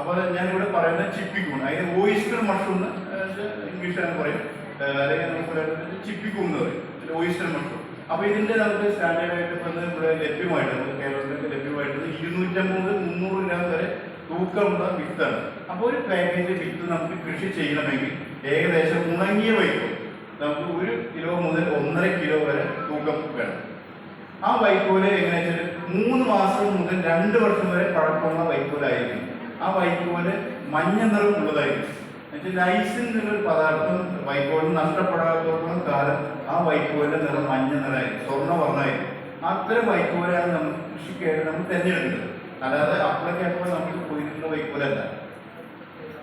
അപ്പോൾ ഞാനിവിടെ പറയുന്ന ചിപ്പിക്കൂൺ അതിന് ഓയിസ്റ്റർ മഷ്റൂം ഇംഗ്ലീഷ് ഇംഗ്ലീഷിലാണ് പറയും. അല്ലെങ്കിൽ പറയുന്നത് ചിപ്പിക്കൂൺ എന്ന് പറയും. ഓയിസ്റ്റർ മഷ്റൂം അപ്പോൾ ഇതിന്റെ നമുക്ക് സ്റ്റാൻഡേർഡ് ആയിട്ട് ഇപ്പം ഇവിടെ ലഭ്യമായിട്ട് കേരളത്തിൽ ലഭ്യമായിട്ട് ഇരുന്നൂറ്റമ്പത് മുന്നൂറ് ഗ്രാം വരെ തൂക്കമുള്ള വിത്താണ് അപ്പോൾ ഒരു പാക്കേജ് വിത്ത് നമുക്ക് കൃഷി ചെയ്യണമെങ്കിൽ ഏകദേശം ഉണങ്ങിയ വൈക്കോൽ നമുക്ക് ഒരു കിലോ മുതൽ ഒന്നര കിലോ വരെ തൂക്കം വേണം. ആ വൈക്കോൽ എങ്ങനെയാ വെച്ചാൽ മൂന്ന് മാസം മുതൽ രണ്ട് വർഷം വരെ പഴക്കമുള്ള വൈക്കോലായിരിക്കും ആ വൈക്കോൽ മഞ്ഞ നിറം ഉള്ളതായിരിക്കും. എന്നിട്ട് ലൈസിൻ എന്നൊരു പദാർത്ഥം വൈക്കോലിന് നഷ്ടപ്പെടാത്തോളം കാലം ആ വൈക്കോലിന്റെ നിറം മഞ്ഞ നിറമായിരിക്കും സ്വർണവർണമായിരിക്കും. അത്തരം വൈക്കോലാണ് നമ്മൾ കൃഷിക്കായിട്ട് നമ്മൾ തിരഞ്ഞെടുക്കുന്നത്. അല്ലാതെ അപ്പോഴൊക്കെ അപ്പോൾ നമുക്ക് പോയിരുന്ന വൈക്കോലല്ല.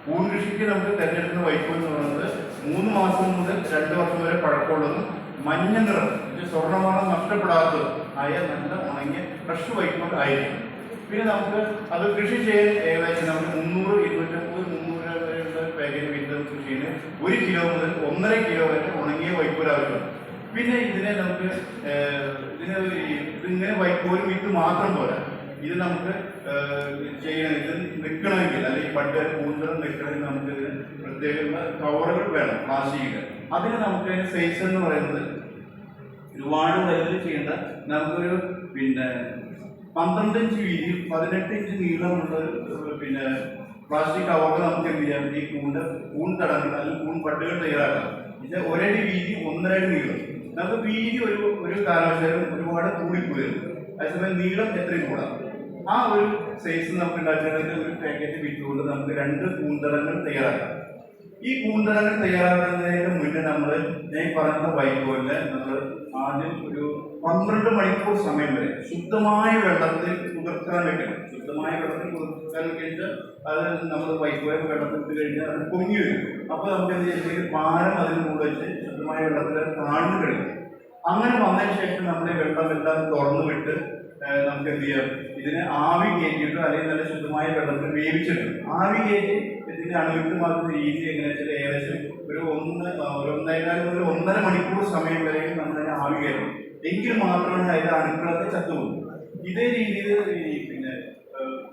പൂൺ കൃഷിക്ക് നമുക്ക് തിരഞ്ഞെടുക്കുന്ന വൈക്കോൽ എന്ന് പറയുന്നത് മൂന്ന് മാസം മുതൽ രണ്ട് വർഷം വരെ പഴക്കമുള്ളതും മഞ്ഞ നിറം സ്വർണവർണം നഷ്ടപ്പെടാത്തതും ആയ നല്ല ഉണങ്ങിയ ഫ്രഷ് വൈക്കോൽ ആയിരിക്കും. പിന്നെ നമുക്ക് അത് കൃഷി ചെയ്യാൻ ഏകദേശം നമുക്ക് മുന്നൂറ് ഇരുന്നൂറ്റമ്പത് മുന്നൂറ് വരെയുള്ള പാക്കേജ് വിത്ത് കൃഷിന് ഒരു കിലോ മുതൽ ഒന്നര കിലോ വരെ ഉണങ്ങിയ വൈക്കോൽ ആവശ്യമാണ് പിന്നെ ഇതിനെ നമുക്ക് ഇതിനെ ഇതിങ്ങനെ വൈക്കോലും വിത്ത് മാത്രം പോരാ. ഇത് നമുക്ക് ചെയ്യണം. ഇത് നിൽക്കണമെങ്കിൽ അല്ലെങ്കിൽ പണ്ട് കൂടുതൽ നിൽക്കണമെങ്കിൽ നമുക്ക് ഇതിന് പ്രത്യേക കവറുകൾ വേണം പ്ലാസ്റ്റിക് അതിന് നമുക്ക് അതിന് സൈസ് എന്ന് പറയുന്നത് ഒരുപാട് തരത്തിൽ ചെയ്യേണ്ട നമുക്കൊരു പിന്നെ പന്ത്രണ്ട് ഇഞ്ച് വീതി പതിനെട്ട് ഇഞ്ച് നീളമുള്ള പിന്നെ പ്ലാസ്റ്റിക് കവറുകൾ നമുക്ക് എന്ത് ചെയ്യാം? ഈ കൂണ്ട് കൂൺ തടങ്ങൾ അല്ലെങ്കിൽ കൂൺ പട്ടുകൾ തയ്യാറാക്കാം ഇത് ഒരടി വീതി ഒന്നരടി നീളം. നമുക്ക് വീതി ഒരു ഒരു കാലാവസ്ഥയിലും ഒരുപാട് കൂടിപ്പോയിരുന്നു അതേസമയം നീളം എത്രയും കൂടാം. ആ ഒരു സൈസ് നമുക്ക് ഉണ്ടാക്കുന്നതിന് ഒരു പാക്കറ്റ് വിറ്റുകൊണ്ട് നമുക്ക് രണ്ട് കൂന്തടങ്ങൾ തയ്യാറാക്കാം. ഈ കൂന്തളങ്ങൾ തയ്യാറാക്കുന്നതിന് മുന്നേ നമ്മൾ ഞാൻ പറഞ്ഞ വൈക്കോലിന് നമ്മൾ ആദ്യം ഒരു പന്ത്രണ്ട് മണിക്കൂർ സമയം വരെ ശുദ്ധമായ വെള്ളത്തിൽ കുതിർക്കാൻ വെക്കണം. ശുദ്ധമായ വെള്ളത്തിൽ കുതിർക്കാൻ കഴിഞ്ഞാൽ അത് നമ്മൾ വൈക്കോലും വെള്ളത്തിൽ ഇട്ട് കഴിഞ്ഞാൽ അത് പൊങ്ങി വരും. അപ്പോൾ നമുക്ക് എന്ത് ചെയ്യുന്നത് പാരം അതിന് കൂടെ വെച്ച് ശുദ്ധമായ വെള്ളത്തിൽ താഴ്ന്നു കഴിയും അങ്ങനെ വന്നതിന് ശേഷം നമ്മൾ വെള്ളം വെള്ളമെല്ലാം തുറന്നു വിട്ട് നമുക്ക് എന്ത് ചെയ്യാം? ഇതിനെ ആവി കയറ്റിയിട്ട് അല്ലെങ്കിൽ നല്ല ശുദ്ധമായ വെള്ളത്തിൽ വേവിച്ചിട്ട് ആവി കയറ്റി ഇതിന്റെ അണുവിട്ടുമാക്കുന്ന രീതി എങ്ങനെ വെച്ചാൽ ഏകദേശം ഒരു ഒന്ന് ഒരു ഒന്നേകാൽ മുതൽ ഒന്നര മണിക്കൂർ സമയം വരെയും നമ്മൾ അതിനെ ആവി കയറും എങ്കിൽ മാത്രമാണ് അതിന്റെ അണുക്കളൊക്കെ ചത്തുപോകും. ഇതേ രീതിയിൽ ഈ പിന്നെ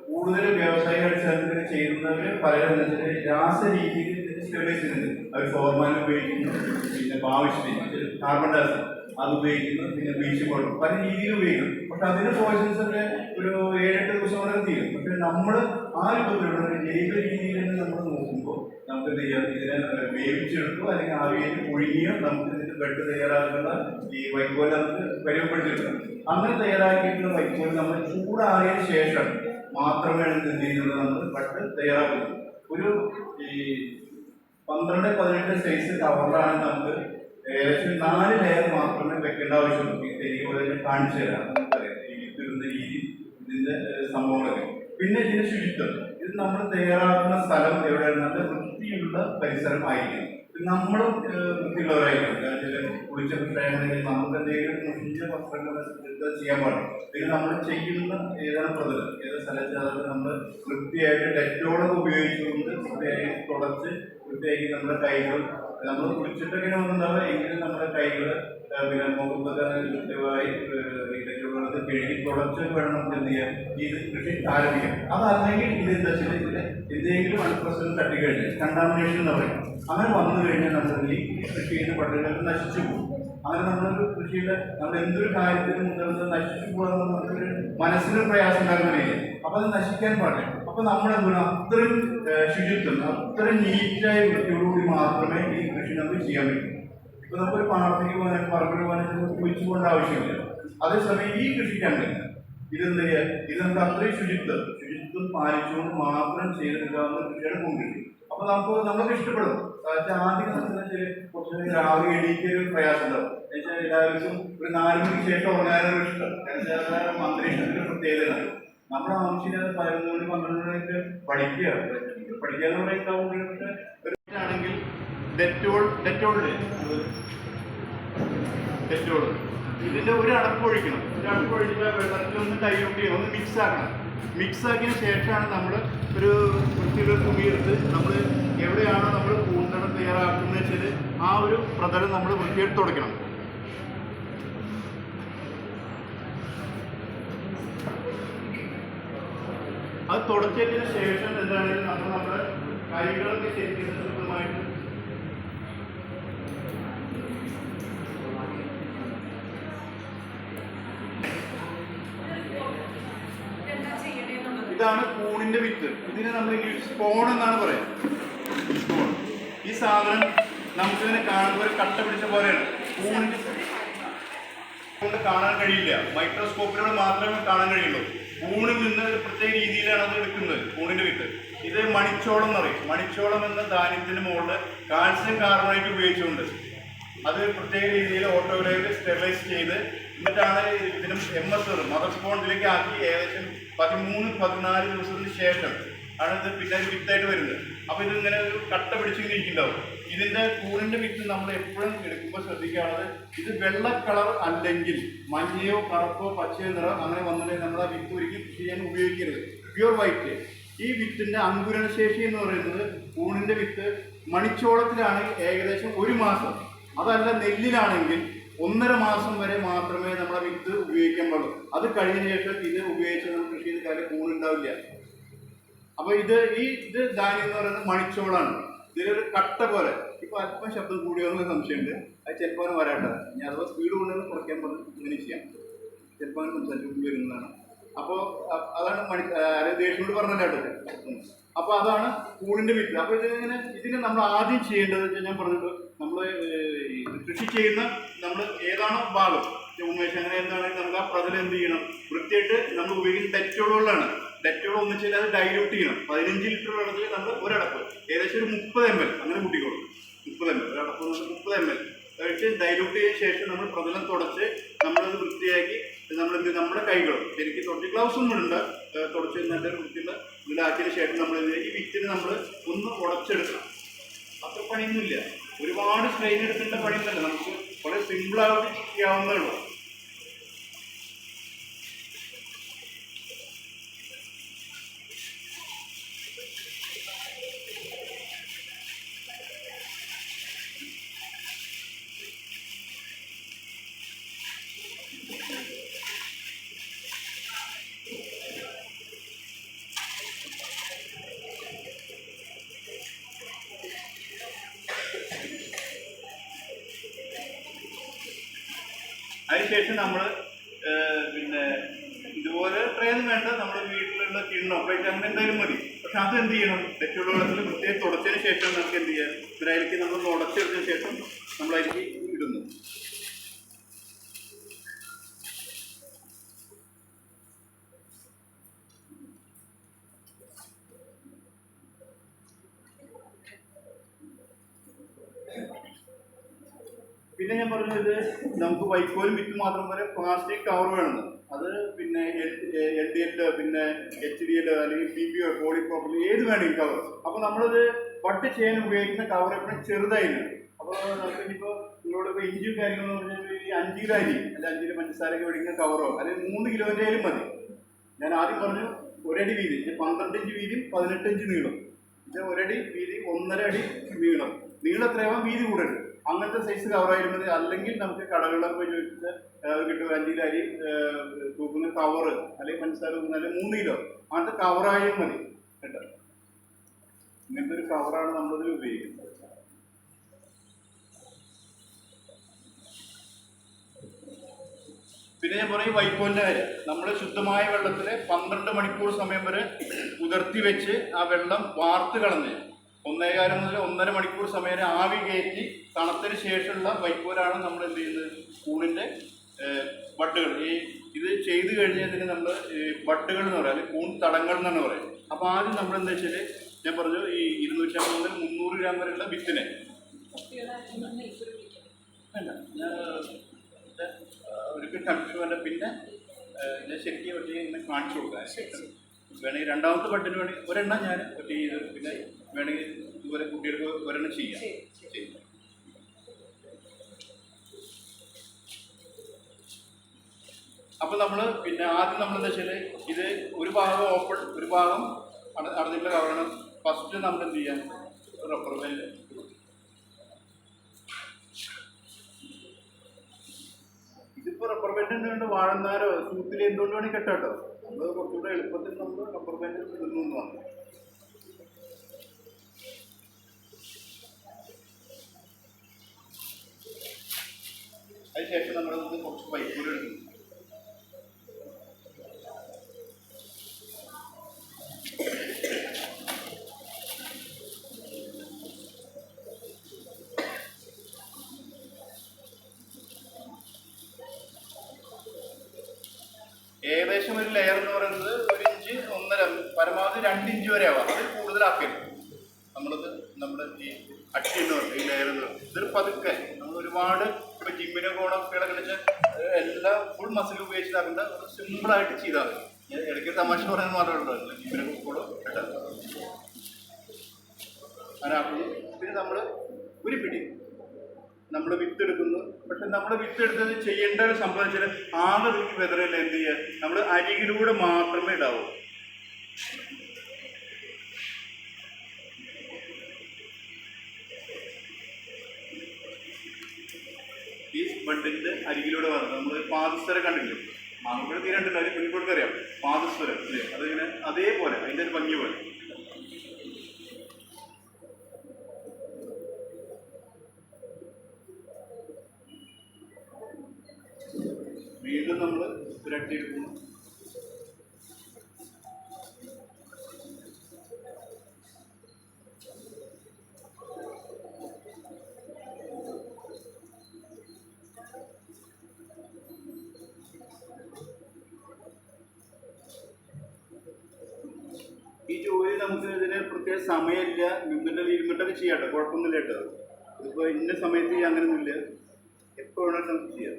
കൂടുതൽ വ്യവസായ അടിസ്ഥാനത്തിൽ ചെയ്യുന്നവർ പലരും എന്താ രാസ രീതിയിൽ സ്റ്റെറിലൈസ് ചെയ്യുന്നുണ്ട്. അവർ ഫോർമാൻ ഉപയോഗിക്കുന്നു പിന്നെ ആവശ്യത്തിന് കാർബൺ ഡയോക്സൈഡ് അത് ഉപയോഗിക്കുന്നു പിന്നെ ബീച്ച് പൗഡർ പല രീതിയിൽ ഉപയോഗിക്കും പക്ഷെ അതിന് പോയിസൺസ് ഒക്കെ ഒരു ഏഴെട്ട് ദിവസം കൊണ്ട് തീരും. പക്ഷെ നമ്മൾ ആ രൂപത്തിലുള്ള ജൈവ രീതിയിൽ തന്നെ നമ്മൾ നോക്കുമ്പോൾ നമുക്ക് എന്ത് ചെയ്യാം? ഇതിനെ വേവിച്ചെടുക്കുക അല്ലെങ്കിൽ ആവിയിൽ ഒഴുകിയോ നമുക്ക് ഇതിന്റെ ബെഡ് തയ്യാറാക്കുന്ന ഈ വൈക്കോല നമുക്ക് പരിമപ്പെടുത്തിയിട്ടുണ്ട് അങ്ങനെ തയ്യാറാക്കിയിട്ടുള്ള വൈക്കോൽ നമ്മൾ ചൂടായ ശേഷം മാത്രമേ എന്ത് ചെയ്യുന്നത് നമ്മൾ ബെഡ് തയ്യാറാക്കുന്നത് ഒരു ഈ പന്ത്രണ്ട് പതിനെട്ട് സൈസ് കവറിലാണ് നമുക്ക് ഏകദേശം നാല് ലെയർ മാത്രമേ വെക്കേണ്ട ആവശ്യമുള്ളൂ. ഈ പോലെ ഞാൻ കാണിച്ചു തരാം. നമുക്കറിയാം. രീതി ഇതിന്റെ സംഭവങ്ങളൊക്കെ. പിന്നെ ഇതിന്റെ ശുചിത്വം. ഇത് നമ്മൾ തയ്യാറാക്കുന്ന സ്ഥലം എവിടെയാണ്? നല്ല വൃത്തിയുള്ള പരിസരം ആയിരിക്കും നമ്മളും വൃത്തിയുള്ളവരായിരിക്കും. കുളിച്ച പ്രശ്നങ്ങളിൽ നമുക്ക് എന്തെങ്കിലും മുഷിഞ്ഞ വസ്ത്രങ്ങൾ ചെയ്യാൻ പാടില്ല. പിന്നെ നമ്മൾ ചെയ്യുന്ന ഏതാണ് പ്രതലം? ഏത് സ്ഥലത്ത് അതൊക്കെ നമ്മൾ വൃത്തിയായിട്ട് ഡെറ്റോളൊക്കെ ഉപയോഗിച്ചുകൊണ്ട് തുടച്ച് വൃത്തിയാക്കി നമ്മുടെ കൈകൾ നമ്മൾ കുളിച്ചിട്ടൊക്കെ വന്നിട്ടുണ്ടാവുക. എങ്കിലും നമ്മുടെ കൈകൾ പിന്നെ മുഖത്തൊക്കെ കൃത്യമായി ഇതൊക്കെ കഴുകി തുടച്ച് വേണം നമുക്ക് എന്ത് ചെയ്യാം ഇത് കൃഷി ആരംഭിക്കാം. അതല്ലെങ്കിൽ ഇത് എന്താ വെച്ചാൽ ഇതിൽ എന്തെങ്കിലും അൺപ്രസന്റ് തട്ടിക്കഴിഞ്ഞാൽ കണ്ടാമിനേഷൻ എന്ന് പറയും. അങ്ങനെ വന്നു കഴിഞ്ഞാൽ നമ്മൾ ഈ കൃഷി ചെയ്യുന്ന പട്ടികൾ നശിച്ചു പോകും. അങ്ങനെ നമ്മളൊരു കൃഷിയുടെ നമ്മൾ എന്തൊരു കാര്യത്തിനും മുതൽ നശിച്ചു പോകാൻ നമുക്കൊരു മനസ്സിനൊരു പ്രയാസം ഉണ്ടാകുന്നില്ല അപ്പം അത് നശിക്കാൻ പാടില്ല. അപ്പൊ നമ്മൾ എന്താണ് അത്രയും ശുചിത്വം അത്രയും നീറ്റായ വൃത്തിയോടുകൂടി മാത്രമേ ഈ കൃഷി നമുക്ക് ചെയ്യാൻ പറ്റൂ. ഇപ്പൊ നമുക്കൊരു പാടത്തേക്ക് പോകാൻ പറമ്പിൽ പോകാൻ കുഴിച്ചു പോകേണ്ട ആവശ്യമില്ല. അതേസമയം ഈ കൃഷിക്ക് അങ്ങനെയല്ല ഇതെന്താ ചെയ്യുക ഇത് നമുക്ക് അത്രയും ശുചിത്വം? ശുചിത്വം പാലിച്ചുകൊണ്ട് മാത്രം ചെയ്തെടുക്കാവുന്ന കൃഷിയാണ് പൂങ്കൃഷി അപ്പൊ നമുക്ക് നമുക്ക് ഇഷ്ടപ്പെടും. കാരണം ആദ്യം വെച്ചാൽ കുറച്ച് രാവിലെ എണീക്കൊരു പ്രയാസം ഉണ്ടാവും. എന്നുവെച്ചാൽ എല്ലാവർക്കും ഒരു നാല് മണിക്ക് ശേഷം ഉറങ്ങാനൊരു ഇഷ്ടം. അന്തരീക്ഷത്തിന്റെ പ്രത്യേകതയാണ് നമ്മുടെ ആവശ്യമില്ലാതെ പതിനൊന്ന് മണി പന്ത്രണ്ട് മണിയൊക്കെ പഠിക്കുക പഠിക്കാന്ന് ആണെങ്കിൽ ഡെറ്റോൾ ഡെറ്റോളിൽ ഡെറ്റോൾ. ഇതിന്റെ ഒരു അടപ്പ് ഒഴിക്കണം. ഒരു അടപ്പ് ഒഴിച്ചാൽ വെള്ളത്തിൽ ഒന്ന് കൈയോട്ടി ഒന്ന് മിക്സ് ആക്കണം. മിക്സ് ആക്കിയ ശേഷമാണ് നമ്മൾ ഒരു വൃത്തിയുടെ തുണിയെടുത്ത് നമ്മൾ എവിടെയാണോ നമ്മൾ കൂന്തളം തയ്യാറാക്കുന്നത് വെച്ചാൽ ആ ഒരു പ്രതലം നമ്മൾ വൃത്തിയെടുത്ത് തുടയ്ക്കണം അത് തുടച്ചതിന് ശേഷം എന്താണെങ്കിലും നമ്മൾ നമ്മുടെ കൈകളൊക്കെ ശരിക്കും സുഖമായിട്ട് ഇതാണ് കൂണിന്റെ വിത്ത്. ഇതിനെ നമ്മൾ ഇംഗ്ലീഷ് സ്പോൺ എന്നാണ് പറയാം സ്പോൺ ഈ സാധനം നമുക്കിതിനെ കാണുമ്പോൾ ഒരു കട്ട പിടിച്ച പോലെയാണ്. കൂണിന്റെ കൊണ്ട് കാണാൻ കഴിയില്ല. മൈക്രോസ്കോപ്പിലൂടെ മാത്രമേ കാണാൻ കഴിയുള്ളൂ. കൂണിൽ നിന്ന് പ്രത്യേക രീതിയിലാണ് അത് എടുക്കുന്നത് കൂണിന്റെ വിത്ത്. ഇത് മണിച്ചോളം എന്ന് പറയും. മണിച്ചോളം എന്ന ധാന്യത്തിന് മുകളിൽ കാൽസ്യം കാർബണേറ്റ് ഉപയോഗിച്ചുകൊണ്ട് അത് പ്രത്യേക രീതിയിൽ ഓട്ടോയിലേക്ക് സ്റ്റെറിലൈസ് ചെയ്ത് എന്നിട്ടാണ് ഇതിനും എം എസ് മദർ സ്പോണ്ടിലേക്ക് ആക്കി ഏകദേശം പതിമൂന്ന് പതിനാല് ദിവസത്തിന് ശേഷം ആണ് ഇത് പിന്നെ വിത്തായിട്ട് വരുന്നത്. അപ്പോൾ ഇതിങ്ങനെ കട്ട പിടിച്ചിങ്ങനെ ഇരിക്കുന്നുണ്ടാവും. ഇതിന്റെ കൂണിന്റെ വിത്ത് നമ്മൾ എപ്പോഴും എടുക്കുമ്പോൾ ശ്രദ്ധിക്കാനുള്ളത് ഇത് വെള്ള കളർ അല്ലെങ്കിൽ മഞ്ഞയോ കറുപ്പോ പച്ചയോ നിറം അങ്ങനെ വന്നിട്ടുണ്ടെങ്കിൽ നമ്മൾ ആ വിത്ത് ഒരിക്കലും കൃഷി ചെയ്യാൻ ഉപയോഗിക്കരുത്. പ്യൂർ വൈറ്റ് ഈ വിത്തിന്റെ അങ്കുരണശേഷി എന്ന് പറയുന്നത് കൂണിന്റെ വിത്ത് മണിച്ചോളത്തിലാണ് ഏകദേശം ഒരു മാസം. അതല്ല നെല്ലിലാണെങ്കിൽ ഒന്നര മാസം വരെ മാത്രമേ നമ്മളെ വിത്ത് ഉപയോഗിക്കാൻ പാടുള്ളൂ. അത് കഴിഞ്ഞ ശേഷം ഇത് ഉപയോഗിച്ച് നമ്മൾ കൃഷി ചെയ്ത് കാര്യം കൂണുണ്ടാവില്ല അപ്പൊ ഇത് ഈ ഇത് ധാന്യം എന്ന് പറയുന്നത് മണിച്ചോളാണ്. ഇതിലൊരു കട്ട പോലെ. ഇപ്പൊ അല്പം ശബ്ദം കൂടിയോ എന്ന് സംശയമുണ്ട്. അത് ചിലപ്പോൾ വരാട്ടെ. ഞാൻ അഥവാ സ്പീഡ് കൊണ്ടുവന്ന് കുറയ്ക്കാൻ പറഞ്ഞു ഇങ്ങനെ ചെയ്യാം. ചിലപ്പോൾ സംസാരിച്ചു വരുന്നതാണ്. അപ്പോ അതാണ് മണി ദേഷ്യോട് പറഞ്ഞല്ലോ അപ്പൊ അതാണ് കൂടിന്റെ വീട്ടിൽ അപ്പൊ ഇതിങ്ങനെ ഇതിന് നമ്മൾ ആദ്യം ചെയ്യേണ്ടത് ഞാൻ പറഞ്ഞിട്ട് നമ്മൾ കൃഷി ചെയ്യുന്ന നമ്മൾ ഏതാണോ ഭാഗം. ഉമേഷ് അങ്ങനെ എന്താണെങ്കിൽ നമുക്ക് ആ പ്രതലം എന്ത് ചെയ്യണം? വൃത്തിയായിട്ട് നമ്മൾ ഉപയോഗിക്കുന്ന ഡെറ്റോളുകളാണ് ഡെറ്റോൾ ഒന്നിച്ച് അത് ഡൈല്യൂട്ട് ചെയ്യണം. പതിനഞ്ച് ലിറ്റർ വെള്ളത്തിൽ നമ്മൾ ഒരടപ്പ് ഏകദേശം ഒരു മുപ്പത് എം എൽ അങ്ങനെ കൂട്ടിക്കോളും. മുപ്പത് എം എൽ ഒരടപ്പ് മുപ്പത് എം എൽ കഴിച്ച് ഡൈലൂട്ട് ചെയ്ത ശേഷം നമ്മൾ പ്രതലം തുടച്ച് നമ്മളത് വൃത്തിയാക്കി നമ്മൾ നമ്മുടെ കൈകളും. എനിക്ക് തുടച്ച് ഗ്ലൗസ് ഒന്നും ഉണ്ട് തുടച്ച് നല്ല വൃത്തിയുള്ള ഇതിലാക്കിയതിന് ശേഷം നമ്മൾ ഈ വിത്തിന് നമ്മൾ ഒന്ന് ഉടച്ചെടുക്കണം. അത്ര പണിയൊന്നുമില്ല. ഒരുപാട് സ്ട്രെയിൻ എടുക്കേണ്ട പണിയൊന്നുമല്ല. നമുക്ക് വളരെ സിമ്പിളായിട്ട് ചെയ്യാവുന്നേ ഉള്ളൂ. അതിനുശേഷം നമ്മൾ പിന്നെ ഇതുപോലെ ട്രെയിൻ വേണ്ട നമ്മുടെ വീട്ടിലുള്ള കിണ്ണോ പ്ലേറ്റ് അങ്ങനെ എന്തായാലും മതി. പക്ഷെ അത് എന്ത് ചെയ്യണം? തെറ്റുള്ള വെള്ളത്തിൽ പ്രത്യേകം തുടച്ചതിന് ശേഷം നമുക്ക് എന്ത് ചെയ്യാം? ഇവരായിരിക്കും നമ്മൾ തുടച്ചെടുത്തതിന് ശേഷം നമ്മളതിലേക്ക് ഇടുന്നു പിന്നെ ഞാൻ പറഞ്ഞത് നമുക്ക് വൈക്കോലും വിത്ത് മാത്രം വരെ പ്ലാസ്റ്റിക് കവർ വേണം അത് പിന്നെ എൽ ഡി എല്ലോ പിന്നെ എച്ച് ഡി എല്ലോ അല്ലെങ്കിൽ പി പി ഒ പോളിപ്രോപ്പർ ഏത് വേണമെങ്കിലും കവർ അപ്പോൾ നമ്മളത് പട്ട് ചെയ്യാൻ ഉപയോഗിക്കുന്ന കവർ എപ്പോഴും ചെറുതായിരുന്നു. അപ്പോൾ നമുക്ക് ഇനിയിപ്പോൾ നിങ്ങളോട് ഇപ്പോൾ ഇഞ്ചിയും കാര്യങ്ങളെന്ന് പറഞ്ഞാൽ ഈ അഞ്ച് കിലോ അരി അല്ല അഞ്ച് കിലോ പഞ്ചസാരയൊക്കെ മേടിക്കുന്ന കവറോ അല്ലെങ്കിൽ മൂന്ന് കിലോന്റെ ആയാലും മതി. ഞാൻ ആദ്യം പറഞ്ഞു ഒരടി വീതി പന്ത്രണ്ട് ഇഞ്ച് വീതിയും പതിനെട്ട് ഇഞ്ച് നീളം. ഇത് ഒരടി വീതി ഒന്നര അടി നീളം. നീളം എത്രയാവാം? വീതി കൂടരുത് അങ്ങനത്തെ സൈസ് കവറായിരുന്നത് അല്ലെങ്കിൽ നമുക്ക് കടകളിലൊക്കെ പോയി ചോദിച്ചിട്ട് കിട്ടും അഞ്ച് അരി തൂക്കുന്ന കവറ് അല്ലെങ്കിൽ പഞ്ചസാര തൂക്കുന്ന മൂന്ന് കിലോ അങ്ങനത്തെ കവറായും മതി കേട്ടോ. ഇങ്ങനത്തെ ഒരു കവറാണ് നമ്മളിതിൽ ഉപയോഗിക്കുന്നത്. പിന്നെ ഞാൻ പറയും വൈക്കോലിന്റെ കാര്യം നമ്മൾ ശുദ്ധമായ വെള്ളത്തിൽ പന്ത്രണ്ട് മണിക്കൂർ സമയം വരെ ഉതിർത്തി വെച്ച് ആ വെള്ളം വാർത്ത് കളഞ്ഞ് ഒന്നേകാലം മുതൽ ഒന്നര മണിക്കൂർ സമയം ആവി കയറ്റി തണുത്തതിന് ശേഷമുള്ള വൈക്കോലാണ് നമ്മൾ എന്ത് ചെയ്യുന്നത്? കൂണിന്റെ ബട്ടുകൾ. ഈ ഇത് ചെയ്ത് കഴിഞ്ഞതിന് നമ്മൾ ബട്ടുകൾ എന്ന് പറയാം. അല്ലെങ്കിൽ കൂൺ തടങ്ങൾ എന്നാണ് പറയുന്നത്. അപ്പോൾ ആദ്യം നമ്മൾ എന്താ വെച്ചാൽ ഞാൻ പറഞ്ഞു ഈ ഇരുന്നൂറ്റമ്പത് മുതൽ മുന്നൂറ് ഗ്രാം വരെയുള്ള വിത്തിനെ. ഞാൻ കൺഫ്യൂഷൻ വേണ്ട പിന്നെ ഞാൻ ശരിക്കും ഒറ്റ ഇങ്ങനെ കാണിച്ചു കൊടുക്കാം. വേണമെങ്കിൽ രണ്ടാമത്തെ ബട്ടിന് വേണമെങ്കിൽ ഒരെണ്ണം ഞാൻ ഒറ്റ പിന്നെ വേണമെങ്കിൽ ഇതുപോലെ കുട്ടികൾക്ക് ഒരെണ്ണം ചെയ്യാം. ചെയ്യാം അപ്പൊ നമ്മൾ പിന്നെ ആദ്യം നമ്മൾ എന്താ വെച്ചാൽ ഇത് ഒരു ഭാഗം ഓപ്പൺ ഒരു ഭാഗം അട- അടഞ്ഞിട്ടുള്ള കവറാണ് ഫസ്റ്റ് നമ്മൾ എന്ത് ചെയ്യാം? റബ്ബർ ബാൻഡ് ഇതിപ്പോ റബ്ബർ ബാൻഡ് എന്തുകൊണ്ട് വാഴന്നാരോ? സൂത്തിൽ എന്തുകൊണ്ട് വേണമെങ്കിൽ കെട്ടാട്ടോ. നമ്മൾ കുറച്ചുകൂടെ എളുപ്പത്തിൽ നമ്മൾ റബ്ബർ ബാൻഡ് ഇടുന്നു അതിനുശേഷം നമ്മൾ നമുക്ക് കുറച്ച് പൈപ്പുകൾ എടുക്കുന്നു ഏകദേശം ഒരു ലെയർ എന്ന് പറയുന്നത് ഒരു ഇഞ്ച് ഒന്നര പരമാവധി രണ്ട് ഇഞ്ച് വരെ ആവാം. അതിൽ കൂടുതലാക്കരുത് നമ്മളത് നമ്മുടെ ഈ അട്ടി എന്ന് പറയുന്നത് ഈ ലെയർ എന്ന് പറയുന്നത് ഇതൊരു പതുക്കെ നമ്മൾ ഒരുപാട് ഇപ്പൊ ജിമ്മിനെ കിടക്കിടിച്ച് എല്ലാം ഫുൾ മസിൽ ഉപയോഗിച്ചിട്ടാക്കേണ്ട. ഒരു സിമ്പിളായിട്ട് ചെയ്താൽ മതി. ഇടയ്ക്ക് തമാശ പറയാൻ മാത്രമേ ഉണ്ടാവില്ല ജിമ്മിനെ പോകുമ്പോൾ കിട്ടാൻ ആക്കുന്നു പിന്നെ നമ്മൾ ഒരു പിടി. നമ്മൾ വിത്ത് എടുക്കുന്നു പക്ഷെ നമ്മൾ വിത്ത് എടുത്തത് ചെയ്യേണ്ട ഒരു സംഭവം വെച്ചാൽ ആകെ വെതറല്ല എന്ത് ചെയ്യുക? നമ്മൾ അരികിലൂടെ മാത്രമേ ഇടാവൂ. ഈ ബണ്ടിന്റെ അരികിലൂടെ വന്നത് നമ്മൾ പാദസ്വരം കണ്ടില്ലേ? മാങ്ങോട് തീരെ കണ്ടില്ല. അതിന് പിൻപോട്ട് അറിയാം. പാദസ്വരം അല്ലേ? അതിങ്ങനെ അതേപോലെ അതിന്റെ ഒരു ഭംഗി പോലെ. വീണ്ടും നമ്മൾ പുരട്ടി എടുക്കുന്നു ഈ ജോലി നമുക്ക് പ്രത്യേക സമയമില്ല നിന്നിട്ട് ഇരുന്നിട്ടൊക്കെ ചെയ്യാം കേട്ടോ കുഴപ്പമൊന്നുമില്ല കേട്ടോ ഇതിപ്പോൾ ഇന്ന സമയത്ത് ചെയ്യാൻ അങ്ങനെയൊന്നുമില്ല എപ്പോൾ വേണമെങ്കിലും നമുക്ക് ചെയ്യാം.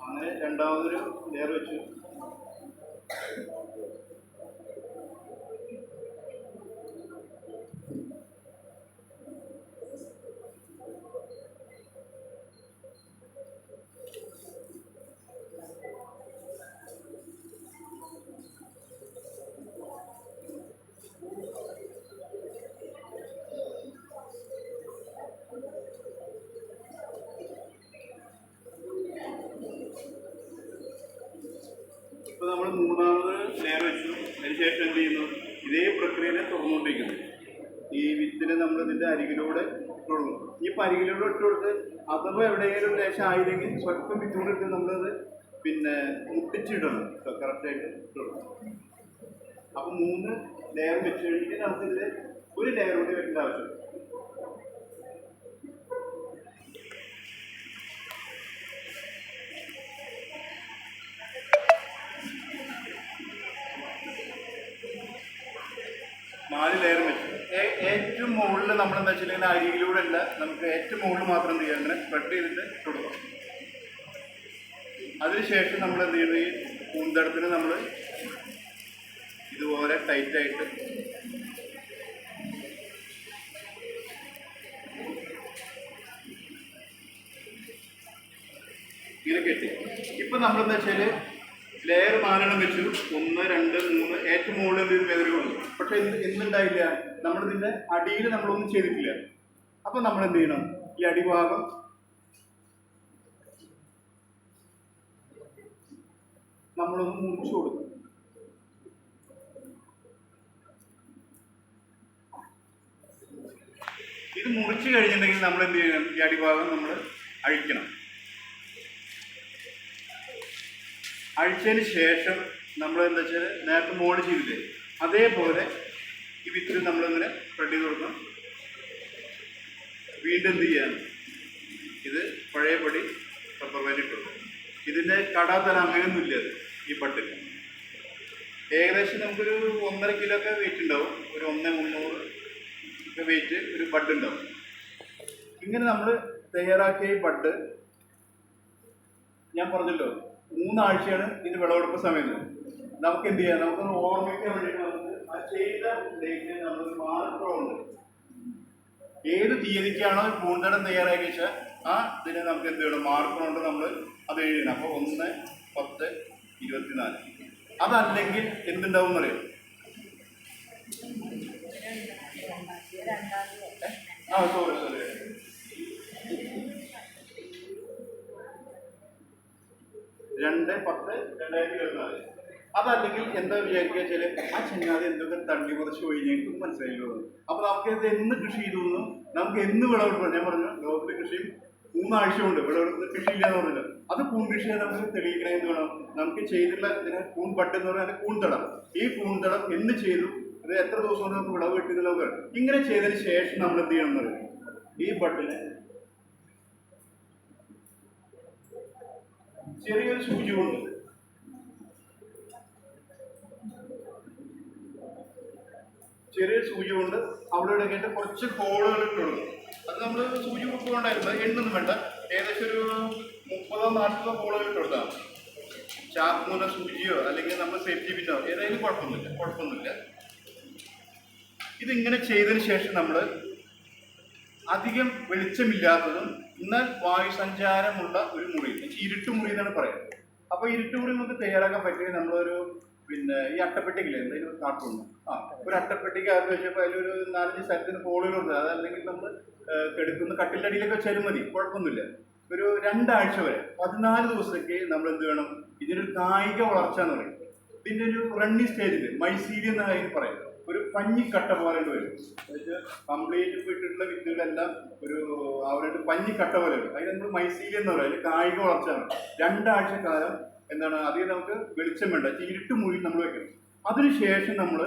അങ്ങനെ രണ്ടാമതൊരു ലെയർ വെച്ചു ഇപ്പൊ നമ്മൾ മൂന്നാമത് ലെയർ വെച്ചു. അതിനുശേഷം എന്ത് ചെയ്യുന്നു? ഇതേ പ്രക്രിയനെ തുറന്നുകൊണ്ടിരിക്കുന്നു. ഈ വിത്തിനെ നമ്മൾ ഇതിന്റെ അരികിലൂടെ തുടങ്ങും ഈ പരികിലൂടെ ഇട്ട് കൊടുത്ത് അഥവാ എവിടെയെങ്കിലും ലേശം ആയില്ലെങ്കിൽ സ്വല്പം വിത്തൂടെ ഇട്ട് നമ്മളത് പിന്നെ മുട്ടിച്ചിടണം. കറക്റ്റായിട്ട് ഇട്ട് അപ്പം മൂന്ന് ലെയർ വെച്ച് കഴിഞ്ഞിട്ട് നമുക്കിതിൽ ഒരു ലെയർ കൂടി വെക്കേണ്ട ആവശ്യമില്ല. നാല് ലെയർ വെച്ചു. ഏറ്റവും മുകളിൽ നമ്മൾ എന്താ വെച്ചിട്ടുണ്ടെങ്കിൽ അരിയിലൂടെ അല്ല നമുക്ക് ഏറ്റവും മുകളിൽ മാത്രം എന്ത് ചെയ്യാം? അങ്ങനെ സ്പ്രെഡ് ചെയ്തിട്ട് കൊടുക്കാം. അതിനുശേഷം നമ്മൾ എന്ത് ചെയ്യുന്നത് ഈ പൂന്തടത്തിന് നമ്മൾ ഇതുപോലെ ടൈറ്റായിട്ട് ഇങ്ങനെ കെട്ടി. ഇപ്പം നമ്മളെന്താ വെച്ചാൽ ലെയർ മാനണം വെച്ചു. ഒന്ന് രണ്ട് മൂന്ന് ഏറ്റവും മുകളിൽ ഒരു വെതറുള്ളൂ പക്ഷെ എന്ത് എന്തുണ്ടായില്ല? നമ്മളിതിന്റെ അടിയിൽ നമ്മളൊന്നും ചെയ്തിട്ടില്ല. അപ്പൊ നമ്മൾ എന്ത് ചെയ്യണം ഈ അടിഭാഗം നമ്മളൊന്ന് മുറിച്ചു കൊടുക്കും ഇത് മുറിച്ചു കഴിഞ്ഞിട്ടുണ്ടെങ്കിൽ നമ്മൾ എന്ത് ചെയ്യണം ഈ അടിഭാഗം നമ്മൾ അഴിക്കണം. അഴിച്ചതിന് ശേഷം നമ്മൾ എന്താ വെച്ചാൽ നേരത്തെ മോഡ് ചെയ്തില്ലേ? അതേപോലെ ഈ വിത്തിൽ നമ്മളിങ്ങനെ സ്പ്രെഡ് ചെയ്ത് കൊടുക്കണം വീണ്ടും എന്ത് ചെയ്യാൻ ഇത് പഴയപടി റബ്ബർ ബാൻഡ് ഇട്ടു ഇതിന്റെ കടാത്തല അങ്ങനെയൊന്നുമില്ല ഈ പട്ടിൽ ഏകദേശം നമുക്കൊരു ഒന്നര കിലോ ഒക്കെ വെയിറ്റ് ഉണ്ടാവും. ഒരു ഒന്ന് മുന്നൂറ് ഒക്കെ വെയിറ്റ് ഒരു ബഡ് ഉണ്ടാവും. ഇങ്ങനെ നമ്മൾ തയ്യാറാക്കിയ ഈ ബഡ് ഞാൻ പറഞ്ഞല്ലോ മൂന്നാഴ്ചയാണ് ഇതിന് വിളവെടുപ്പ് സമയം നമുക്ക് എന്ത് ചെയ്യാം? നമുക്കൊന്ന് ഓർമ്മിക്കാൻ വേണ്ടിയിട്ട് നമുക്ക് ചെയ്ത ഡേറ്റിന് നമ്മളൊരു ഏത് തീയതിക്കാണോ പൂന്തടം തയ്യാറാക്കി വെച്ചാൽ ആ ഇതിന് നമുക്ക് എന്ത് ചെയ്യണം? മാർക്കറുണ്ട് നമ്മൾ അത് എഴുതണം. അപ്പൊ ഒന്ന് പത്ത് ഇരുപത്തിനാല്. അതല്ലെങ്കിൽ എന്തുണ്ടാവും അറിയാം ആ സോറി സോറി രണ്ട് പത്ത് രണ്ടായിരത്തി ഇരുപത്തിനാല്. അതല്ലെങ്കിൽ എന്താ വിചാരിക്കുക വെച്ചാൽ ആ ചെങ്ങാതി എന്തൊക്കെ തള്ളി കുറച്ച് എനിക്ക് മനസ്സിലായില്ലോ. അപ്പൊ നമുക്ക് ഇത് എന്ന് കൃഷി ചെയ്തു നമുക്ക് എന്ന് വിളവെടുപ്പ് ഞാൻ പറഞ്ഞു ലോകത്തിലെ കൃഷി മൂന്നാഴ്ച കൊണ്ട് വിളവെടുപ്പ് കൃഷി ഇല്ല എന്ന് പറഞ്ഞില്ല. അത് കൂൺ കൃഷിയെ നമുക്ക് തെളിയിക്കണേ എന്ന് വേണം? നമുക്ക് ചെയ്തിട്ടുള്ള ഇതിനെ കൂൺ പട്ട് എന്ന് പറഞ്ഞാൽ കൂൺതടം. ഈ കൂൺതടം എന്ന് ചെയ്തു അത് എത്ര ദിവസം കൊണ്ട് നമുക്ക് വിളവ് കിട്ടുന്നില്ല നമുക്ക് ഇങ്ങനെ ചെയ്തതിന് ശേഷം നമ്മൾ എന്ത് ചെയ്യണം എന്ന് ഈ പട്ടിനെ ചെറിയൊരു സൂചി കൊണ്ട് ചെറിയ സൂചി കൊണ്ട് അവിടെ ഇവിടെ കുറച്ച് ഹോളുകൾ ഇട്ടുള്ളൂ. അത് നമ്മൾ സൂചി കൊടുക്കൊണ്ടായിരുന്നു എണ്ണൊന്നും വേണ്ട. ഏകദേശം ഒരു മുപ്പതോ നാൽപ്പതോ ഹോളുകൾ ഇട്ട് കൊടുത്താൽ മതി. സൂചിയോ അല്ലെങ്കിൽ നമ്മൾ സേഫ്റ്റി പിന്നോ ഏതായാലും കുഴപ്പമൊന്നുമില്ല. കുഴപ്പമൊന്നുമില്ല. ഇതിങ്ങനെ ചെയ്തതിന് ശേഷം നമ്മൾ അധികം വെളിച്ചമില്ലാത്തതും എന്നാൽ വായു സഞ്ചാരമുള്ള ഒരു മുറി ഇരുട്ട് മുറി എന്നാണ് പറയുന്നത്. അപ്പോൾ ഇരുട്ട് മുറി നമുക്ക് തയ്യാറാക്കാൻ പറ്റിയത് നമ്മളൊരു പിന്നെ ഈ അട്ടപ്പെട്ടിക്കില്ല? എന്തെങ്കിലും കാട്ടുന്നു ആ ഒരു അട്ടപ്പെട്ടിക്ക് അകത്ത് വെച്ചപ്പോൾ അതിലൊരു നാലഞ്ച് സ്ഥലത്തിന് ഹോളുകൾ അതല്ലെങ്കിൽ നമ്മൾ കെടുക്കുന്ന കട്ടിലിന്റെ അടിയിലൊക്കെ വെച്ചാലും മതി. കുഴപ്പമൊന്നുമില്ല. ഒരു രണ്ടാഴ്ച വരെ പതിനാല് ദിവസത്തേക്ക് നമ്മൾ എന്ത് വേണം? ഇതിനൊരു കായിക വളർച്ച എന്ന് പറയും. ഇതിന്റെ ഒരു റണ്ണിങ് സ്റ്റേജിൽ മൈസീരി എന്ന കാര്യം പറയും. ഒരു പഞ്ഞിക്കട്ട പോലെ വരും കംപ്ലീറ്റ് ഇട്ടിട്ടുള്ള വിത്തുകളെല്ലാം ഒരു അവരുടെ പഞ്ഞിക്കട്ട പോലെ വരും അതിന് നമ്മൾ മൈസീരി എന്ന് പറയും. അതിൽ കായിക വളർച്ച രണ്ടാഴ്ച കാലം എന്താണ് അധികം നമുക്ക് വെളിച്ചം വേണ്ട? ഇരുട്ട് മുഴി നമ്മൾ വെക്കണം. അതിനുശേഷം നമ്മൾ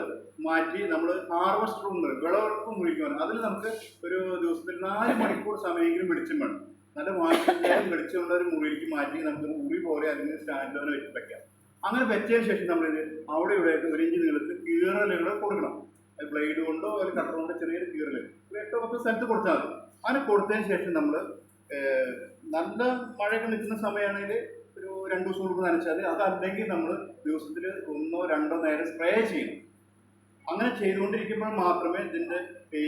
മാറ്റി നമ്മൾ ഹാർവസ്റ്റർ ഉണ്ട് വിളവെടുപ്പ് മുറിക്കണം അതിൽ നമുക്ക് ഒരു ദിവസത്തിൽ നാല് മണിക്കൂർ സമയമെങ്കിലും വെളിച്ചം വേണം. നല്ല മാറ്റം വെളിച്ചമുള്ള ഒരു മുറിയിലേക്ക് മാറ്റി നമുക്ക് മുറി പോലെ അല്ലെങ്കിൽ സ്റ്റാൻഡിലോനെ വെച്ച് വെക്കാം. അങ്ങനെ വെച്ചതിന് ശേഷം നമ്മൾ അവിടെ ഇവിടെ ഒരു ഇഞ്ച് നീളത്തിൽ കീറലുകൾ കൊടുക്കണം. ബ്ലേഡ് കൊണ്ടോ ഒരു കട്ടർ കൊണ്ടോ ചെറിയൊരു ഒരു എട്ടോ പത്ത് സ്ഥലത്ത് കൊടുത്താൽ മതി. അങ്ങനെ കൊടുത്തതിന് ശേഷം നമ്മൾ നല്ല മഴയൊക്കെ നിൽക്കുന്ന സമയമാണെങ്കിൽ രണ്ട് ദിവസം കൊടുത്ത് നനച്ചാൽ അതല്ലെങ്കിൽ നമ്മൾ ദിവസത്തിൽ ഒന്നോ രണ്ടോ നേരം സ്പ്രേ ചെയ്യണം അങ്ങനെ ചെയ്തുകൊണ്ടിരിക്കുമ്പോൾ മാത്രമേ ഇതിന്റെ ഈ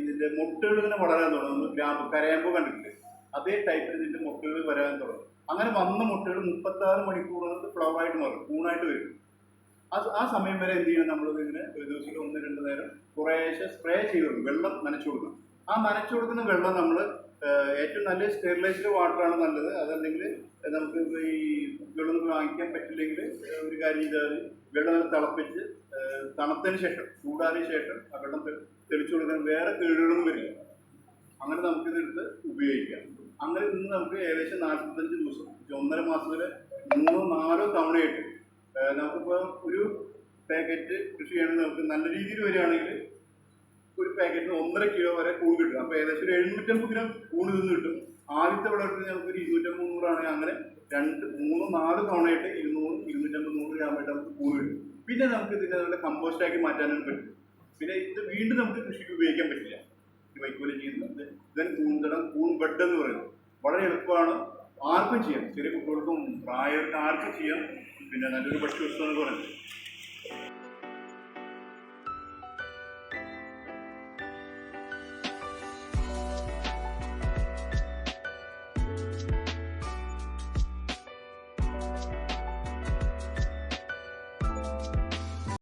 ഇതിന്റെ മുട്ടുകൾ ഇങ്ങനെ വളരാൻ തുടങ്ങുന്നു ഗ്രാമ്പ് കരയാമ്പ് കണ്ടിട്ടില്ലേ? അതേ ടൈപ്പിൽ ഇതിന്റെ മുട്ടുകൾ വരാൻ തുടങ്ങും. അങ്ങനെ വന്ന മുട്ടകൾ മുപ്പത്താറ് കൊണ്ട് flower മാറും കൂണായിട്ട് വരും. ആ ആ സമയം വരെ എന്ത് ചെയ്യണം നമ്മൾ ഇങ്ങനെ ഒരു ദിവസത്തിൽ ഒന്ന് രണ്ട് നേരം കുറേശ്ശെ സ്പ്രേ ചെയ്ത് കൊടുക്കും. വെള്ളം നനച്ചു കൊടുക്കണം ആ നനച്ചു കൊടുക്കുന്ന വെള്ളം നമ്മൾ ഏറ്റവും നല്ല സ്റ്റെറിലൈസ്ഡ് വാട്ടറാണ് നല്ലത്. അതല്ലെങ്കിൽ നമുക്ക് ഈ വെള്ളം വാങ്ങിക്കാൻ പറ്റില്ലെങ്കിൽ ഒരു കാര്യം ചെയ്താൽ വെള്ളം തിളപ്പിച്ച് തണുത്തതിന് ശേഷം ചൂടാറിയ ശേഷം ആ വെള്ളം തെളിച്ചു കൊടുക്കാൻ വേറെ കേടുകളൊന്നും വരില്ല. അങ്ങനെ നമുക്ക് ഇതെടുത്ത് ഉപയോഗിക്കാം. അങ്ങനെ ഇന്ന് നമുക്ക് ഏകദേശം നാൽപ്പത്തഞ്ച് ദിവസം ഒന്നര മാസം വരെ മൂന്നോ നാലോ തവണയായിട്ട് നമുക്കിപ്പോൾ ഒരു പാക്കറ്റ് കൃഷി ചെയ്യണമെങ്കിൽ നമുക്ക് നല്ല രീതിയിൽ വരികയാണെങ്കിൽ ഒരു പാക്കറ്റിന് ഒന്നര കിലോ വരെ കൂൺ കിട്ടും. അപ്പോൾ ഏകദേശം ഒരു എഴുന്നൂറ്റമ്പത് ഗ്രാം കൂൺ നിന്ന് കിട്ടും. ആദ്യത്തെ വിളവെടുപ്പിന് നമുക്ക് ഒരു ഇരുന്നൂറ്റമ്പത് നൂറാണ്. അങ്ങനെ രണ്ട് മൂന്ന് നാല് തവണയായിട്ട് ഇരുന്നൂറ് ഇരുന്നൂറ്റമ്പത് നൂറ് ഗ്രാമായിട്ട് നമുക്ക് കൂൺ കിട്ടും. പിന്നെ നമുക്ക് ഇതിനെ നമ്മുടെ കമ്പോസ്റ്റ് ആക്കി മാറ്റാനും പറ്റും. പിന്നെ ഇത് വീണ്ടും നമുക്ക് കൃഷിക്ക് ഉപയോഗിക്കാൻ പറ്റില്ല. ഈ വൈക്കോൽ ചെയ്യുന്നത്. ഇതൻ കൂന്തടം കൂൺ ബെഡ് എന്ന് പറയുന്നത്. വളരെ എളുപ്പമാണ്. ആർക്കും ചെയ്യാം. ചെറിയ കുട്ടികൾക്കും പ്രായർക്ക് ആർക്കും ചെയ്യാം. പിന്നെ നല്ലൊരു ഭക്ഷ്യ വസ്തു എന്ന് പറയുന്നത്.